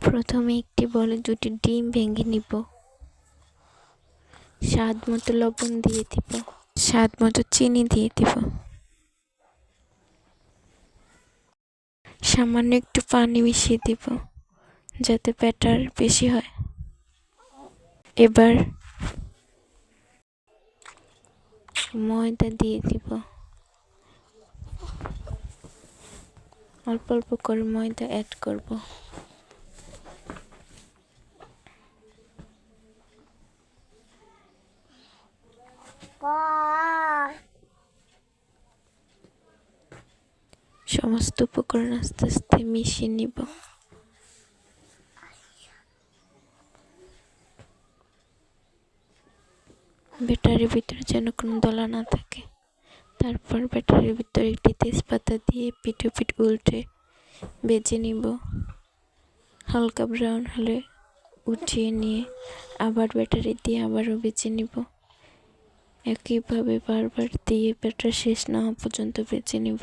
প্রথমে একটি বলে দুটি ডিম ভেঙে নিব। স্বাদ মতো লবণ দিয়ে দিব। স্বাদ মতো চিনি দিয়ে দিব। সামান্য একটু পানি মিশিয়ে দিব, যাতে ব্যাটার বেশি হয়। এবার ময়দা দিয়ে দিব। অল্প অল্প করে ময়দা অ্যাড করব। সমস্ত উপকরণ আস্তে আস্তে মিশিয়ে নিব। ব্যাটারির ভিতরে যেন কোনো দলা না থাকে। তারপর ব্যাটারির ভিতরে একটি তেজপাতা দিয়ে পিঠে পিঠ উল্টে বেজে নিব। হালকা ব্রাউন হলে উঠিয়ে নিয়ে আবার ব্যাটারি দিয়ে আবারও বেজে নিব। একইভাবে বারবার দিয়ে ব্যাটার শেষ না হওয়া পর্যন্ত বেঁচে নিব।